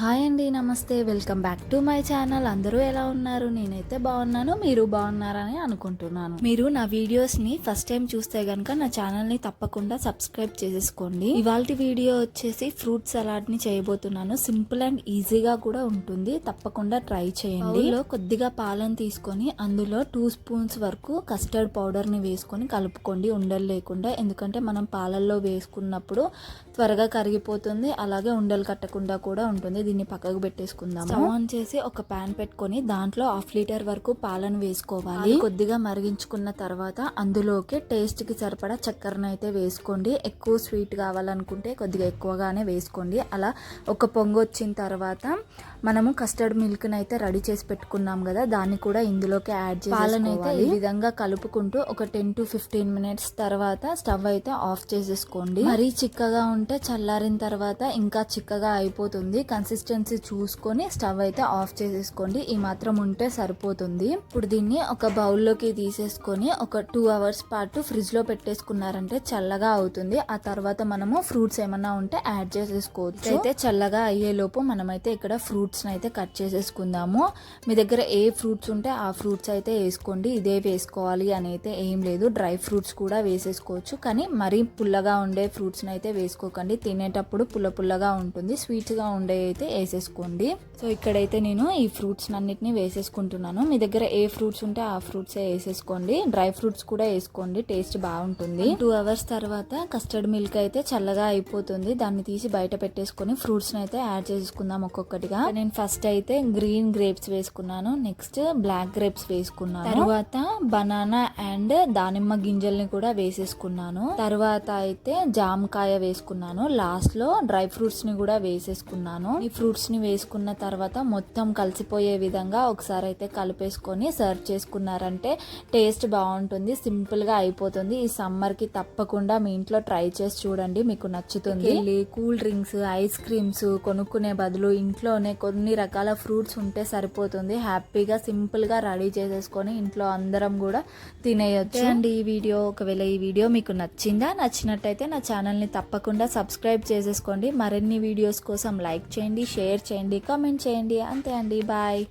Hi అండి నమస్తే. Welcome back to my channel. అందరూ ఎలా ఉన్నారు? నేనైతే బాగున్నాను. మీరు బాగున్నారని అనుకుంటున్నాను. మీరు నా వీడియోస్ని ఫస్ట్ టైం చూస్తే గనుక నా ఛానల్ని తప్పకుండా సబ్స్క్రైబ్ చేసేసుకోండి. ఇవాళ వీడియో వచ్చేసి ఫ్రూట్ సలాడ్ని చేయబోతున్నాను. సింపుల్ అండ్ ఈజీగా కూడా ఉంటుంది. తప్పకుండా ట్రై చేయండి. లో కొద్దిగా పాలను తీసుకొని అందులో టూ స్పూన్స్ వరకు కస్టర్డ్ పౌడర్ని వేసుకొని కలుపుకోండి. ఉండలు లేకుండా. ఎందుకంటే మనం పాలల్లో వేసుకున్నప్పుడు త్వరగా కరిగిపోతుంది. అలాగే ఉండలు కట్టకుండా కూడా ఉంటుంది. దీన్ని పక్కకు పెట్టేసుకుందాం స్టవ్ ఆన్ చేసి ఒక పాన్ పెట్టుకొని దాంట్లో హాఫ్ లీటర్ వరకు పాలను వేసుకోవాలి. కొద్దిగా మరిగించుకున్న తర్వాత అందులోకి టేస్ట్కి సరిపడా చక్కెరను అయితే వేసుకోండి. ఎక్కువ స్వీట్ కావాలనుకుంటే కొద్దిగా ఎక్కువగానే వేసుకోండి. అలా ఒక పొంగు వచ్చిన తర్వాత మనము కస్టర్డ్ మిల్క్ అయితే రెడీ చేసి పెట్టుకున్నాం కదా దాన్ని కూడా ఇందులోకి యాడ్ చేసి పాలను అయితే ఈ విధంగా కలుపుకుంటూ ఒక టెన్ టు ఫిఫ్టీన్ మినిట్స్ తర్వాత స్టవ్ అయితే ఆఫ్ చేసేసుకోండి. మరీ చిక్కగా ఉంటే చల్లారిన తర్వాత ఇంకా చిక్కగా అయిపోతుంది. కన్సిస్టెన్సీ చూసుకొని స్టవ్ అయితే ఆఫ్ చేసేసుకోండి. ఈ మాత్రం ఉంటే సరిపోతుంది. ఇప్పుడు దీన్ని ఒక బౌల్లోకి తీసేసుకొని ఒక టూ అవర్స్ పాటు ఫ్రిడ్జ్లో పెట్టేసుకున్నారంటే చల్లగా అవుతుంది. ఆ తర్వాత మనము ఫ్రూట్స్ ఏమన్నా ఉంటే యాడ్ చేసేసుకోవచ్చు. అయితే చల్లగా అయ్యేలోపు మనమైతే ఇక్కడ ఫ్రూట్స్ అయితే కట్ చేసేసుకుందాము. మీ దగ్గర ఏ ఫ్రూట్స్ ఉంటే ఆ ఫ్రూట్స్ అయితే వేసుకోండి. ఇదే వేసుకోవాలి అని అయితే ఏం లేదు. డ్రై ఫ్రూట్స్ కూడా వేసేసుకోవచ్చు. కానీ మరీ పుల్లగా ఉండే ఫ్రూట్స్ అయితే వేసుకోకండి. తినేటప్పుడు పుల్ల పుల్లగా ఉంటుంది. స్వీట్గా ఉండే అయితే వేసేసుకోండి. సో ఇక్కడైతే నేను ఈ ఫ్రూట్స్ అన్నిటిని వేసేసుకుంటున్నాను. మీ దగ్గర ఏ ఫ్రూట్స్ ఉంటే ఆ ఫ్రూట్స్ వేసేసుకోండి. డ్రై ఫ్రూట్స్ కూడా వేసుకోండి. టేస్ట్ బాగుంటుంది. టూ అవర్స్ తర్వాత కస్టర్డ్ మిల్క్ అయితే చల్లగా అయిపోతుంది. దాన్ని తీసి బయట పెట్టేసుకొని ఫ్రూట్స్ అయితే యాడ్ చేసుకుందాం ఒక్కొక్కటిగా. నేను ఫస్ట్ అయితే గ్రీన్ గ్రేప్స్ వేసుకున్నాను. నెక్స్ట్ బ్లాక్ గ్రేప్స్ వేసుకున్నాను. తర్వాత బనానా అండ్ దానిమ్మ గింజల్ని కూడా వేసేసుకున్నాను. తర్వాత అయితే జామకాయ వేసుకున్నాను. లాస్ట్లో డ్రై ఫ్రూట్స్ని కూడా వేసేసుకున్నాను. ఈ ఫ్రూట్స్ని వేసుకున్న తర్వాత మొత్తం కలిసిపోయే విధంగా ఒకసారి అయితే కలిపేసుకొని సర్వ్ చేసుకున్నారంటే టేస్ట్ బాగుంటుంది సింపుల్గా అయిపోతుంది. ఈ సమ్మర్కి తప్పకుండా మీ ఇంట్లో ట్రై చేసి చూడండి మీకు నచ్చుతుంది. కూల్ డ్రింక్స్ ఐస్ క్రీమ్స్ కొనుక్కునే బదులు ఇంట్లోనే కొన్ని రకాల ఫ్రూట్స్ ఉంటే సరిపోతుంది. హ్యాపీగా సింపుల్గా రెడీ చేసేసుకొని ఇంట్లో అందరం కూడా తినేయొచ్చు. అండి ఈ వీడియో. ఒకవేళ ఈ వీడియో మీకు నచ్చిందా నచ్చినట్టయితే నా ఛానల్ని తప్పకుండా సబ్స్క్రైబ్ చేసేసుకోండి. మరిన్ని వీడియోస్ కోసం లైక్ చేయండి షేర్ చేయండి కామెంట్ చేయండి. అంతే అండి బాయ్